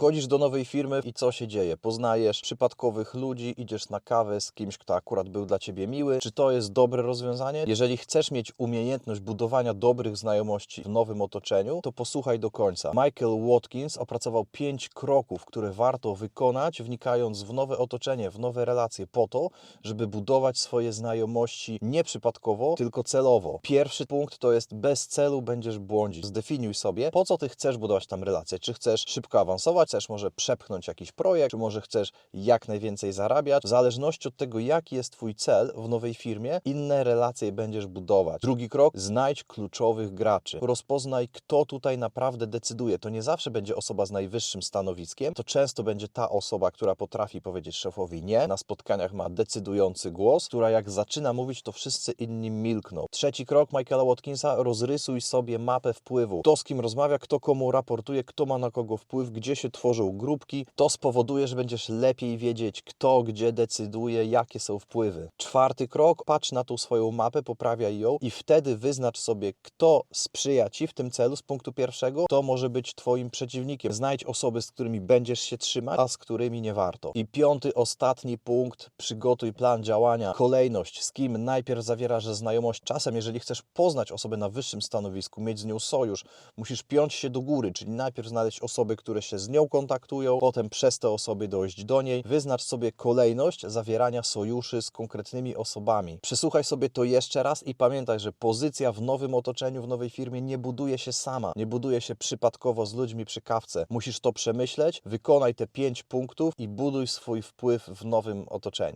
Chodzisz do nowej firmy i co się dzieje? Poznajesz przypadkowych ludzi, idziesz na kawę z kimś, kto akurat był dla ciebie miły. Czy to jest dobre rozwiązanie? Jeżeli chcesz mieć umiejętność budowania dobrych znajomości w nowym otoczeniu, to posłuchaj do końca. Michael Watkins opracował pięć kroków, które warto wykonać, wnikając w nowe otoczenie, w nowe relacje, po to, żeby budować swoje znajomości nie przypadkowo, tylko celowo. Pierwszy punkt to jest bez celu będziesz błądzić. Zdefiniuj sobie, po co ty chcesz budować tam relacje. Czy chcesz szybko awansować, chcesz może przepchnąć jakiś projekt, czy może chcesz jak najwięcej zarabiać. W zależności od tego, jaki jest twój cel w nowej firmie, inne relacje będziesz budować. Drugi krok, znajdź kluczowych graczy. Rozpoznaj, kto tutaj naprawdę decyduje. To nie zawsze będzie osoba z najwyższym stanowiskiem, to często będzie ta osoba, która potrafi powiedzieć szefowi nie, na spotkaniach ma decydujący głos, która jak zaczyna mówić, to wszyscy inni milkną. Trzeci krok Michaela Watkinsa, rozrysuj sobie mapę wpływu. Kto z kim rozmawia, kto komu raportuje, kto ma na kogo wpływ, gdzie się tworzą grupki. To spowoduje, że będziesz lepiej wiedzieć, kto gdzie decyduje, jakie są wpływy. Czwarty krok, patrz na tą swoją mapę, poprawiaj ją i wtedy wyznacz sobie, kto sprzyja ci w tym celu z punktu pierwszego, to może być twoim przeciwnikiem. Znajdź osoby, z którymi będziesz się trzymać, a z którymi nie warto. I piąty, ostatni punkt, przygotuj plan działania, kolejność, z kim najpierw zawierasz znajomość. Czasem, jeżeli chcesz poznać osobę na wyższym stanowisku, mieć z nią sojusz, musisz piąć się do góry, czyli najpierw znaleźć osoby, które się z nią kontaktują, potem przez te osoby dojść do niej. Wyznacz sobie kolejność zawierania sojuszy z konkretnymi osobami. Przesłuchaj sobie to jeszcze raz i pamiętaj, że pozycja w nowym otoczeniu, w nowej firmie nie buduje się sama, nie buduje się przypadkowo z ludźmi przy kawce. Musisz to przemyśleć, wykonaj te pięć punktów i buduj swój wpływ w nowym otoczeniu.